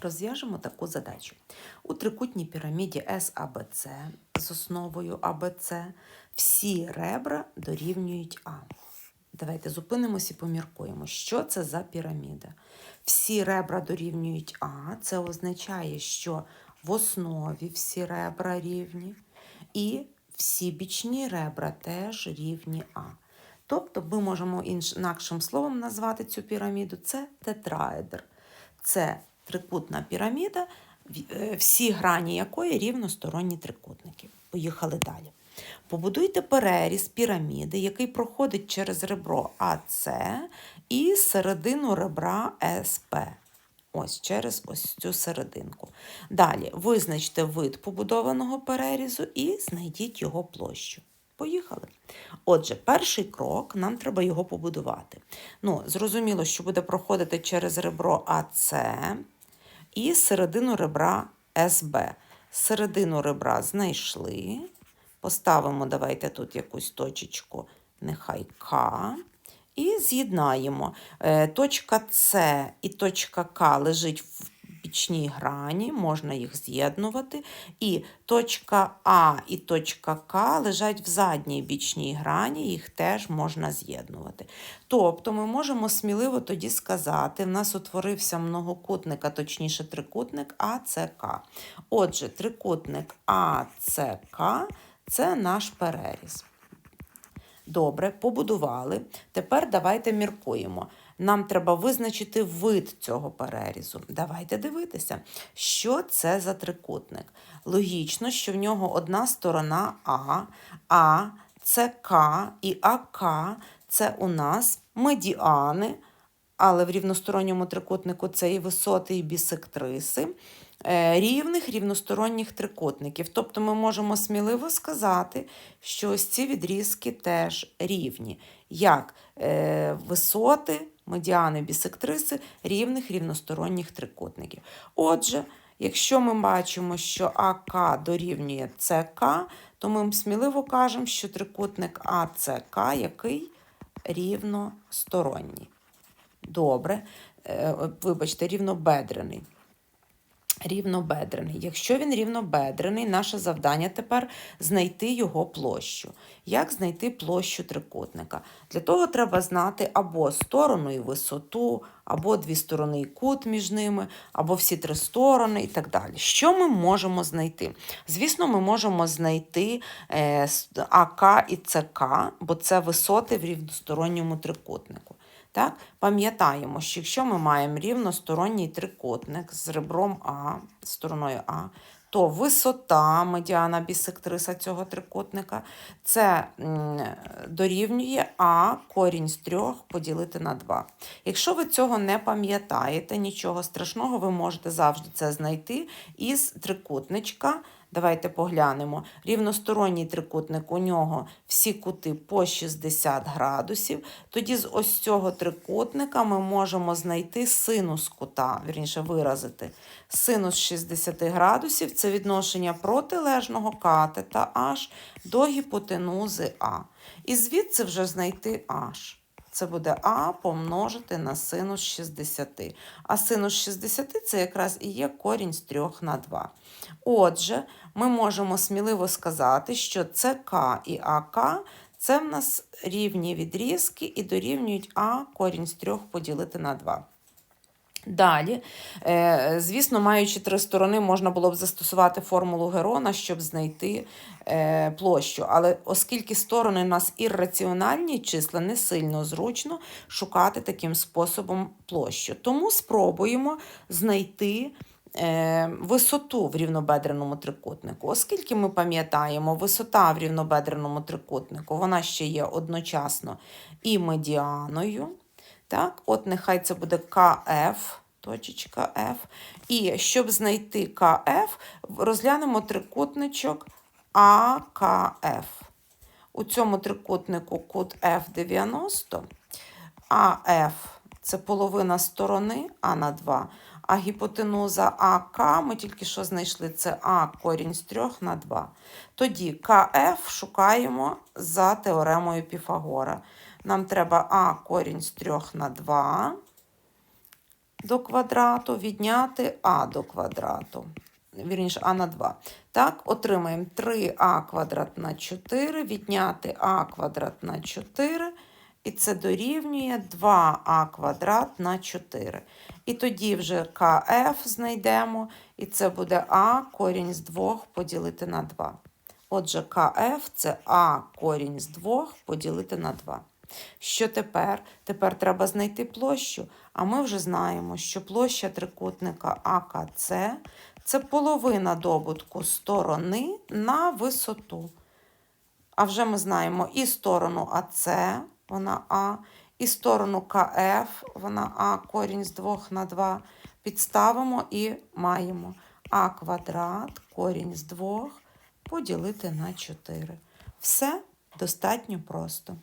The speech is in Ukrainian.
Розв'яжемо таку задачу. У трикутній піраміді САБЦ з основою АБЦ всі ребра дорівнюють А. Давайте зупинимося і поміркуємо, що це за піраміда. Всі ребра дорівнюють А. Це означає, що в основі всі ребра рівні, і всі бічні ребра теж рівні А. Тобто ми можемо інакшим словом назвати цю піраміду це тетраедр. Це трикутна піраміда, е, всі грані якої рівносторонні трикутники. Поїхали далі. Побудуйте переріз піраміди, який проходить через ребро АС і середину ребра СП. Ось через ось цю серединку. Далі визначте вид побудованого перерізу і знайдіть його площу. Поїхали. Отже, перший крок нам треба його побудувати. Ну, зрозуміло, що буде проходити через ребро АС і середину ребра СБ. Середину ребра знайшли. Поставимо, давайте тут якусь точечку, нехай К. І з'єднаємо. Е, Точка С і точка К лежить в бічній грані, можна їх з'єднувати. І точка А і точка К лежать в задній бічній грані, їх теж можна з'єднувати. Тобто ми можемо сміливо тоді сказати, в нас утворився многокутник, а точніше трикутник АЦК. Отже, трикутник АЦК це наш переріз. Добре, побудували. Тепер давайте міркуємо. Нам треба визначити вид цього перерізу. Давайте дивитися, що це за трикутник. Логічно, що в нього одна сторона А, А, це К і АК це у нас медіани, але в рівносторонньому трикутнику це і висоти, і бісектриси рівних рівносторонніх трикутників. Тобто ми можемо сміливо сказати, що ось ці відрізки теж рівні, як е, висоти, медіани, бісектриси рівних рівносторонніх трикутників. Отже, якщо ми бачимо, що АК дорівнює ЦК, то ми сміливо кажемо, що трикутник АЦК який рівносторонній. Добре, е, вибачте, рівнобедрений. Рівнобедрений. Якщо він рівнобедрений, наше завдання тепер знайти його площу. Як знайти площу трикутника? Для того треба знати або сторону і висоту, або дві сторони і кут між ними, або всі три сторони і так далі. Що ми можемо знайти? Звісно, ми можемо знайти е, АК і ЦК, бо це висоти в рівносторонньому трикутнику. Так? Пам'ятаємо, що якщо ми маємо рівносторонній трикутник з ребром А, стороною А, то висота медіана бісектриса цього трикутника це дорівнює А корінь з трьох поділити на 2. Якщо ви цього не пам'ятаєте, нічого страшного, ви можете завжди це знайти із трикутничка. Давайте поглянемо. Рівносторонній трикутник у нього всі кути по 60 градусів. Тоді з ось цього трикутника ми можемо знайти синус кута, вірніше виразити. Синус 60 градусів це відношення протилежного катета H до гіпотенузи А. І звідси вже знайти H. Це буде А помножити на синус 60. А синус 60 це якраз і є корінь з 3 на 2. Отже, ми можемо сміливо сказати, що ЦК і АК це в нас рівні відрізки і дорівнюють А корінь з 3 поділити на 2. Далі, е, звісно, маючи три сторони, можна було б застосувати формулу Герона, щоб знайти е, площу. Але оскільки сторони у нас ірраціональні числа, не сильно зручно шукати таким способом площу. Тому спробуємо знайти е, висоту в рівнобедреному трикутнику. Оскільки ми пам'ятаємо, висота в рівнобедреному трикутнику вона ще є одночасно і медіаною. Так, от нехай це буде КФ, точечка F. І щоб знайти КФ, розглянемо трикутничок АКФ. У цьому трикутнику кут F90, АФ це половина сторони А на 2, а гіпотенуза АК ми тільки що знайшли це А корінь з 3 на 2. Тоді КФ шукаємо за теоремою Піфагора. Нам треба А корінь з 3 на 2 до квадрату відняти а до квадрату. Вірніше, а на 2. Так, отримаємо 3а квадрат на 4, відняти а квадрат на 4, і це дорівнює 2а квадрат на 4. І тоді вже КФ знайдемо, і це буде а корінь з 2 поділити на 2. Отже, КФ це а корінь з 2 поділити на 2. Що тепер? Тепер треба знайти площу. А ми вже знаємо, що площа трикутника АКЦ це половина добутку сторони на висоту. А вже ми знаємо і сторону АЦ, вона А, і сторону КФ, вона А, корінь з 2 на 2. Підставимо і маємо А квадрат, корінь з 2 поділити на 4. Все достатньо просто.